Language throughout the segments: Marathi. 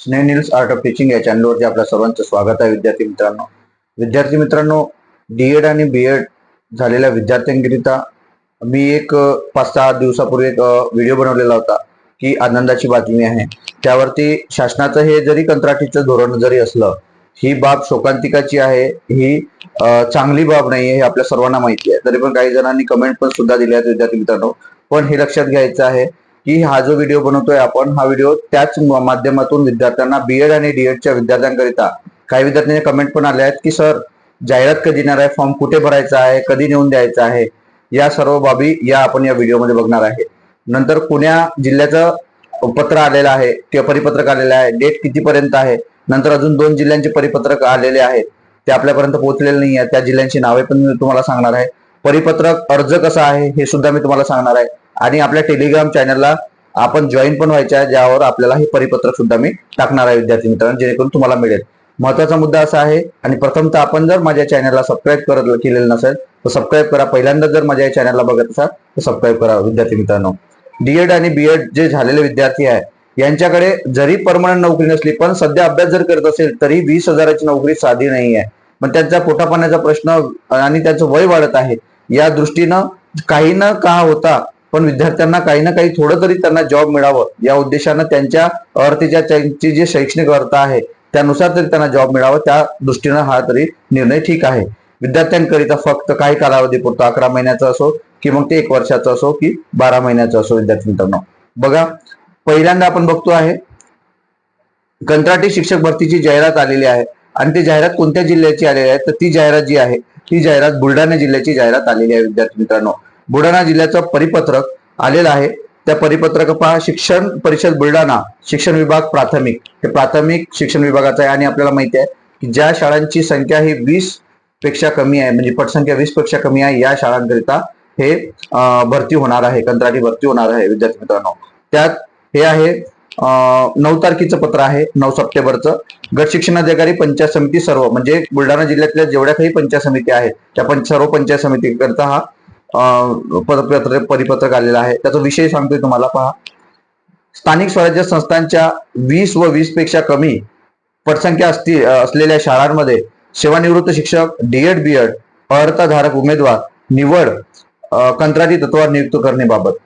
स्नेहनिल्स आर्ट ऑफ टीचिंग या चॅनलवरती आपल्या सर्वांचं स्वागत आहे विद्यार्थी मित्रांनो. विद्यार्थी मित्रांनो डीएड आणि बीएड झालेल्या विद्यार्थ्यांकरिता मी एक पाच सहा दिवसापूर्वी एक व्हिडिओ बनवलेला होता की आनंदाची बातमी आहे. त्यावरती शासनाचं हे जरी कंत्राटीचं धोरण जरी असलं ही बाब शोकांतिकाची आहे ही चांगली बाब नाही हे आपल्या सर्वांना माहिती आहे. तरी पण काही जणांनी कमेंट पण सुद्धा दिल्या आहेत विद्यार्थी मित्रांनो. पण हे लक्षात घ्यायचं आहे की हा जो व्हिडिओ बनवतोय आपण हा व्हिडिओ त्याच माध्यमातून विद्यार्थ्यांना बीएड आणि डीएडच्या विद्यार्थ्यांकरिता. काही विद्यार्थ्यांचे कमेंट पण आले आहेत की सर जाहिरात कधी येणार आहे? फॉर्म कुठे भरायचा आहे? कधी नेऊन द्यायचा आहे? या सर्व बाबी या आपण या व्हिडिओमध्ये बघणार आहे. नंतर पुण्या जिल्ह्याचं पत्र आलेलं आहे. किंवा परिपत्रक आलेलं आहे. डेट कितीपर्यंत आहे? नंतर अजून दोन जिल्ह्यांचे परिपत्रक आलेले आहेत. ते आपल्यापर्यंत पोहोचलेले नाही आहे त्या जिल्ह्यांची नावे पण मी तुम्हाला सांगणार आहे. परिपत्रक अर्ज कसा आहे हे सुद्धा मी तुम्हाला सांगणार आहे. आणि आपल्या टेलिग्राम चॅनलला आपण जॉईन पण व्हायचं आहे ज्यावर आपल्याला हे परिपत्रक सुद्धा मी टाकणार आहे विद्यार्थी मित्रांनो जेणेकरून तुम्हाला मिळेल. महत्त्वाचा मुद्दा असा आहे आणि प्रथमतः आपण जर माझ्या चॅनलला सबस्क्राईब करत केलेलं नसेल तर सबस्क्राईब करा. पहिल्यांदा जर माझ्या या चॅनलला बघत असाल तर सबस्क्राईब करा विद्यार्थी मित्रांनो. डीएड आणि बीएड जे झालेले विद्यार्थी आहे यांच्याकडे जरी परमनंट नोकरी नसली पण सध्या अभ्यास जर करत असेल तरी वीस हजाराची नोकरी साधी नाही आहे. पण त्यांचा पोटापाण्याचा प्रश्न आणि त्यांचं वय वाढत आहे. या दृष्टीनं काही ना का होता पण विद्यार्थ्यांना काही ना काही थोडं तरी त्यांना जॉब मिळावं. या उद्देशानं त्यांच्या अर्थीच्या त्यांची जी शैक्षणिक अर्थ आहे त्यानुसार तरी त्यांना जॉब मिळावं. त्या दृष्टीनं हा तरी निर्णय ठीक आहे. विद्यार्थ्यांकरिता फक्त काही कालावधीपुरतं अकरा महिन्याचा असो की मग ते एक वर्षाचा असो की बारा महिन्याचा असो विद्यार्थी मित्रांनो. बघा पहिल्यांदा आपण बघतो आहे कंत्राटी शिक्षक भरतीची जाहिरात आलेली आहे. आणि ती जाहिरात कोणत्या जिल्ह्याची आलेली आहे? तर ती जाहिरात जी आहे ही जाहिरात बुलढाणा जिल्ह्याची जाहिरात आलेली आहे विद्यार्थी मित्रांनो. बुलढाणा जिल्ह्याचं परिपत्रक आलेलं आहे. त्या परिपत्रक पहा शिक्षण परिषद बुलढाणा शिक्षण विभाग प्राथमिक. हे प्राथमिक शिक्षण विभागाचं आहे आणि आपल्याला माहिती आहे की ज्या शाळांची संख्या ही वीसपेक्षा कमी आहे म्हणजे पटसंख्या वीसपेक्षा कमी आहे या शाळांकरिता हे भरती होणार आहे कंत्राटी भरती होणार आहे विद्यार्थी मित्रांनो. त्यात हे आहे नऊ तारखेचं पत्र आहे नऊ सप्टेंबरचं. गट शिक्षणाधिकारी पंचायत समिती सर्व म्हणजे बुलढाणा जिल्ह्यातल्या जेवढ्या काही पंचायत समिती आहेत त्या पण सर्व पंचायत समितीकरिता हा पदपत्र परिपत्रक आलेला आहे. त्याचा विषय सांगतोय तुम्हाला पहा. स्थानिक स्वराज्य संस्थांच्या वीस व वीसपेक्षा कमी पटसंख्या असती असलेल्या शाळांमध्ये सेवानिवृत्त शिक्षक डीएड बीएड अर्हताधारक उमेदवार निवड कंत्राटी तत्वावर नियुक्त करण्याबाबत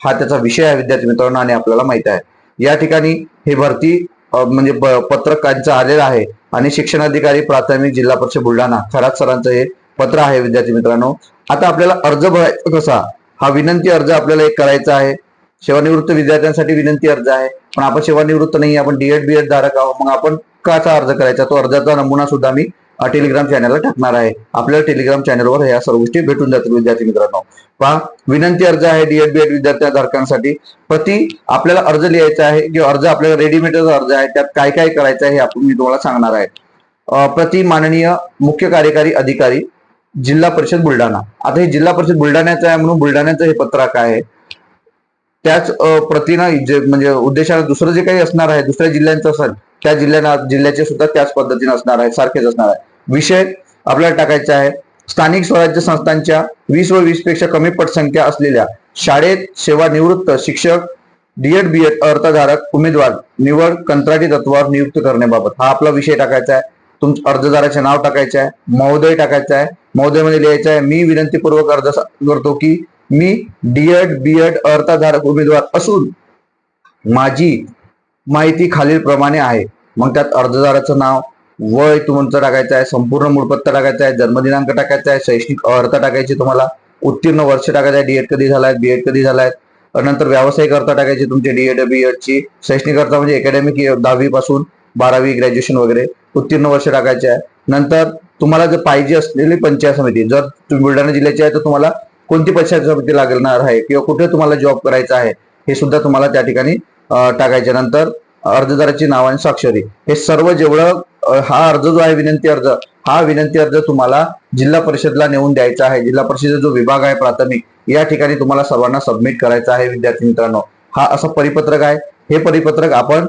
हा त्याचा विषय आहे विद्यार्थी मित्रांनो आणि आपल्याला माहीत आहे. या ठिकाणी हे भरती म्हणजे ब- पत्रक त्यांचं आलेलं आहे. आणि शिक्षणाधिकारी प्राथमिक जिल्हा परिषद बुलढाणा खरात सरांचं हे पत्र आहे विद्यार्थी मित्रांनो. आता आपल्याला अर्ज भरायचा कसा? हा विनंती अर्ज आपल्याला एक करायचा आहे. सेवानिवृत्त विद्यार्थ्यांसाठी विनंती अर्ज आहे. पण आपण सेवानिवृत्त नाही आपण डीएड बीएड धारक आहोत. मग आपण काचा अर्ज करायचा? तो अर्जाचा नमुना सुद्धा मी टेलिग्राम चॅनलला टाकणार आहे. आपल्याला टेलिग्राम चॅनलवर ह्या सर्व गोष्टी भेटून जातील विद्यार्थी मित्रांनो. पहा विनंती अर्ज आहे डीएड बीएड विद्यार्थ्यांधारकांसाठी प्रति आपल्याला अर्ज लिहायचा आहे किंवा अर्ज आपल्याला रेडीमेडचा अर्ज आहे त्यात काय काय करायचं आहे हे आपण मी तुम्हाला सांगणार आहे. प्रति माननीय मुख्य कार्यकारी अधिकारी जिल्हा परिषद बुलढाणा. आता हे जिल्हा परिषद बुलढाण्याचं आहे म्हणून बुलढाण्याचं हे पत्रक आहे. त्याच प्रतीनं जे म्हणजे उद्देशानं दुसरं जे काही असणार आहे दुसऱ्या जिल्ह्यांचं असेल त्या जिल्ह्यांना जिल्ह्याचे सुद्धा त्याच पद्धतीने असणार आहे सारखेच असणार आहे. विषय आपल्याला टाकायचा आहे. स्थानिक स्वराज्य संस्थांच्या वीस व वीसपेक्षा कमी पटसंख्या असलेल्या शाळेत सेवानिवृत्त शिक्षक डीएड बीएड अर्थधारक उमेदवार निवड कंत्राटी तत्वावर नियुक्त करण्याबाबत हा आपला विषय टाकायचा आहे. तुम अर्जदाराचे नाव टाकायचं आहे. महोदय टाकायचं आहे. महोदयमध्ये लिहायचं आहे मी विनंतीपूर्वक अर्ज करतो की मी डीएड बीएड अर्थधारक उमेदवार असून माझी माहिती खालील प्रमाणे आहे. मग त्यात अर्जदाराचं नाव वय तुमचं टाकायचं आहे संपूर्ण मूळपत्ता टाकायचं आहे जन्मदिनांक टाकायचा आहे शैक्षणिक अर्थ टाकायची तुम्हाला उत्तीर्ण वर्ष टाकायचं आहे डीएड कधी झालाय बीएड कधी झालाय नंतर व्यावसायिक अर्थ टाकायची तुमची डीएड बीएड ची शैक्षणिक अर्थ म्हणजे अकॅडमिक दहावी पासून बारावी ग्रॅज्युएशन वगैरे उत्तीर्ण वर्ष टाकायचे आहे. नंतर तुम्हाला जर पाहिजे असलेली पंचायत समिती जर तुम्ही बुलढाणा जिल्ह्याची आहे तर तुम्हाला कोणती पंचायत समिती लागणार आहे किंवा कुठे तुम्हाला जॉब करायचा आहे हे सुद्धा तुम्हाला त्या ठिकाणी टाकायचे नंतर अर्जदाराची नाव आणि स्वाक्षरी हे सर्व जेवढं हा अर्ज जो आहे विनंती अर्ज हा विनंती अर्ज तुम्हाला जिल्हा परिषदला नेऊन द्यायचा आहे. जिल्हा परिषदेचा जो विभाग आहे प्राथमिक या ठिकाणी तुम्हाला सर्वांना सबमिट करायचा आहे विद्यार्थी मित्रांनो. हा असं परिपत्रक आहे. हे परिपत्रक आपण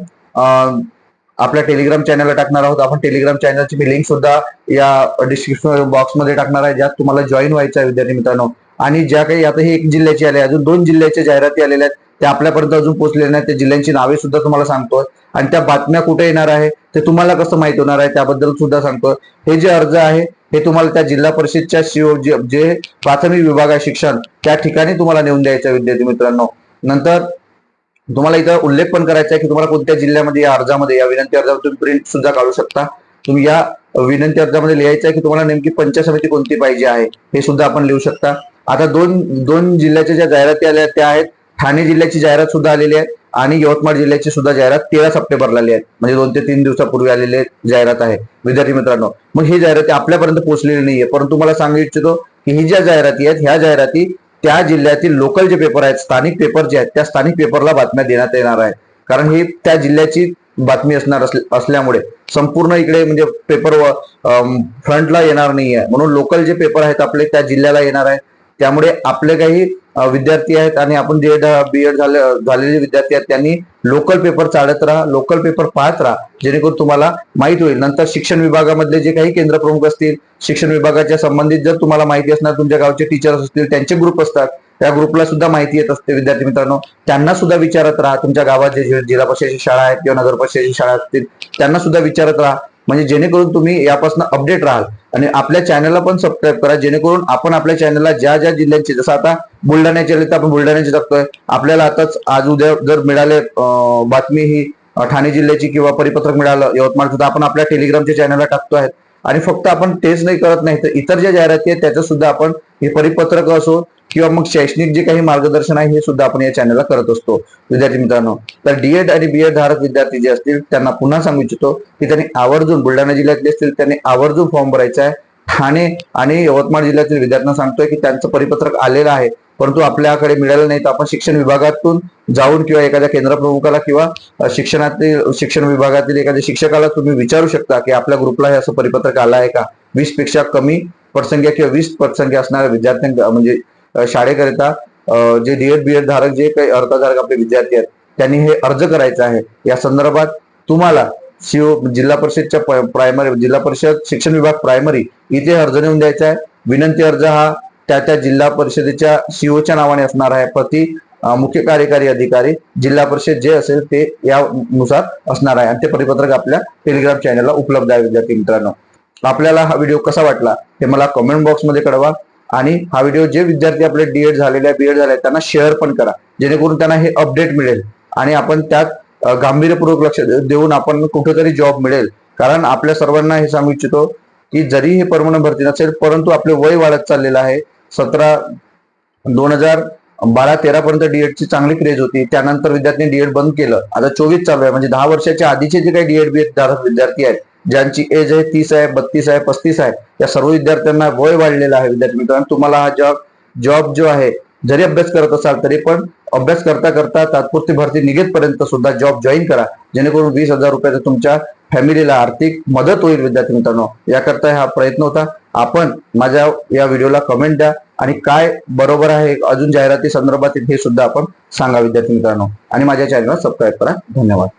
आपल्या टेलिग्राम चॅनलला टाकणार आहोत. आपण टेलिग्राम चॅनलची मी लिंक सुद्धा या डिस्क्रिप्शन बॉक्समध्ये टाकणार आहे ज्यात तुम्हाला जॉईन व्हायचं आहे विद्यार्थी मित्रांनो. आणि ज्या काही आता ही एक जिल्ह्याची आले अजून दोन जिल्ह्याच्या जाहिराती आलेल्या आहेत. ते आपल्यापर्यंत अजून पोहोचले नाही त्या जिल्ह्यांची नावे सुद्धा तुम्हाला सांगतोय. आणि त्या बातम्या कुठे येणार आहे ते तुम्हाला कसं माहीत होणार आहे त्याबद्दल सुद्धा सांगतोय. हे जे अर्ज आहे हे तुम्हाला त्या जिल्हा परिषदच्या शिव जे जे प्राथमिक विभाग आहे शिक्षण त्या ठिकाणी तुम्हाला नेऊन द्यायचं विद्यार्थी मित्रांनो. नंतर तुम्हाला इथं उल्लेख पण करायचा आहे की तुम्हाला कोणत्या जिल्ह्यामध्ये या अर्जामध्ये या विनंती अर्जावर तुम्ही प्रिंट सुद्धा काढू शकता. तुम्ही या विनंती अर्जामध्ये लिहायचं आहे की तुम्हाला नेमकी पंचायत समिती कोणती पाहिजे आहे हे सुद्धा आपण लिहू शकता. आता दोन दोन जिल्ह्याच्या ज्या जाहिराती आल्या त्या आहेत. ठाणे जिल्ह्याची जाहिरात सुद्धा आलेली आहे आणि यवतमाळ जिल्ह्याची सुद्धा जाहिरात तेरा सप्टेंबरला आली आहे. म्हणजे दोन ते तीन दिवसापूर्वी आलेली जाहिरात आहे. विद्यार्थी मित्रांनो मग ही जाहिराती आपल्यापर्यंत पोहोचलेली नाहीये. परंतु मला सांगू इच्छितो की ही ज्या जाहिराती आहेत ह्या जाहिराती त्या जिल्ह्यातील लोकल जे पेपर आहेत स्थानिक पेपर जे आहेत त्या स्थानिक पेपरला बातम्या देण्यात येणार आहे कारण ही त्या जिल्ह्याची बातमी असणार असल्यामुळे संपूर्ण इकडे म्हणजे पेपर फ्रंटला येणार नाहीये. म्हणून लोकल जे पेपर आहेत आपले त्या जिल्ह्याला येणार आहे त्यामुळे आपले काही विद्यार्थी आहेत आणि आपण जे बी एड झाले झालेले विद्यार्थी आहेत त्यांनी लोकल पेपर चालत राहा लोकल पेपर पाहत राहा. जेणेकरून तुम्हाला माहीत होईल. नंतर शिक्षण विभागामधले जे काही केंद्र प्रमुख असतील शिक्षण विभागाच्या संबंधित जर तुम्हाला माहिती असणार तुमच्या गावचे टीचर्स असतील त्यांचे ग्रुप असतात त्या ग्रुपला सुद्धा माहिती येत असते विद्यार्थी मित्रांनो. त्यांना सुद्धा विचारत राहा. तुमच्या गावात जे जे जिल्हा परिषदेची शाळा आहेत किंवा नगर परिषदेची शाळा असतील त्यांना सुद्धा विचारत राहा. म्हणजे जेणेकरून तुम्ही यापासून अपडेट राहाल. आणि आपल्या चॅनलला पण सबस्क्राईब करा. जेणेकरून आपण आपल्या चॅनलला ज्या ज्या जिल्ह्यांची जसं आता बुलढाण्याचे आले तर आपण बुलढाण्याचे टाकतोय आपल्याला आताच आज उद्या जर मिळाले बातमी ही ठाणे जिल्ह्याची किंवा परिपत्रक मिळालं यवतमाळ सुद्धा आपण आपल्या टेलिग्रामच्या चॅनलला टाकतो आहेत आणि फक्त आपण तेच नाही करत नाही तर इतर ज्या जाहिराती आहेत त्याचं सुद्धा आपण हे परिपत्रक असो किंवा मग शैक्षणिक जे काही मार्गदर्शन आहे हे सुद्धा आपण या चॅनलला करत असतो. विद्यार्थी मित्रांनो तर डीएड आणि बीएड धारक विद्यार्थी जे असतील त्यांना पुन्हा सांगू इच्छितो की त्यांनी आवर्जून बुलढाणा जिल्ह्यातले असतील त्यांनी आवर्जून फॉर्म भरायचा आहे. ठाणे आणि यवतमाळ जिल्ह्यातील विद्यार्थ्यांना सांगतोय की त्यांचं परिपत्रक आलेलं आहे परंतु आपल्याकडे मिळालं नाही. तर आपण शिक्षण विभागातून जाऊन किंवा एखाद्या केंद्र प्रमुखाला किंवा शिक्षणातील शिक्षण विभागातील एखाद्या शिक्षकाला तुम्ही विचारू शकता की आपल्या ग्रुपला हे असं परिपत्रक आलं आहे का? वीसपेक्षा कमी पटसंख्या किंवा वीस पटसंख्या असणाऱ्या विद्यार्थ्यां म्हणजे शाळेकरिता जे डीएड बीएड धारक जे काही अर्धधारक आपले विद्यार्थी आहेत त्यांनी हे अर्ज करायचा आहे. या संदर्भात तुम्हाला सीओ जिल्हा परिषदच्या प्रायमरी जिल्हा परिषद शिक्षण विभाग प्रायमरी इथे अर्ज नेऊन द्यायचा आहे. विनंती अर्ज हा त्या त्या जिल्हा परिषदेच्या सीओच्या नावाने असणार आहे. प्रति मुख्य कार्यकारी अधिकारी जिल्हा परिषद जे असेल ते यानुसार असणार आहे. आणि ते परिपत्रक आपल्या टेलिग्राम चॅनलला उपलब्ध आहे विद्यार्थी मित्रांनो. आपल्याला हा व्हिडिओ कसा वाटला हे मला कमेंट बॉक्समध्ये कळवा. आणि हा व्हिडिओ जे विद्यार्थी आपले डीएड झालेले आहे बीएड झाले आहेत, त्यांना शेअर पण करा. जेणेकरून त्यांना हे अपडेट मिळेल. आणि आपण त्यात गांभीर्यपूर्वक लक्ष देऊन आपण कुठेतरी जॉब मिळेल. कारण आपल्या सर्वांना हे सांगू इच्छितो की जरी हे परमनंट भरती नसेल परंतु आपले वय वाढत चाललेलं आहे. सतरा दोन हजार बारा तेरा पर्यंत डीएडची चांगली क्रेज होती. त्यानंतर विद्यार्थ्यांनी डीएड बंद केलं. आता चोवीस चालू आहे. म्हणजे दहा वर्षाच्या आधीचे जे काही डीएड बीएड धारक विद्यार्थी आहेत ज्यांची एज आहे तीस आहे बत्तीस आहे पस्तीस आहे या सर्व विद्यार्थ्यांना वय वाढलेलं आहे विद्यार्थी मित्रांनो. तुम्हाला हा जॉब जॉब जो आहे जरी अभ्यास करत असाल तरी पण अभ्यास करता करता तात्पुरती भरती निघेपर्यंत सुद्धा जॉब जॉईन करा. जेणेकरून वीस हजार रुपयाचा तुमच्या फॅमिलीला आर्थिक मदत होईल विद्यार्थी मित्रांनो. याकरता हा प्रयत्न होता. आपण माझ्या या व्हिडिओला कमेंट द्या आणि काय बरोबर आहे अजून जाहिराती संदर्भातील हे सुद्धा आपण सांगा विद्यार्थी मित्रांनो. आणि माझ्या चॅनलला सबस्क्राईब करा. धन्यवाद.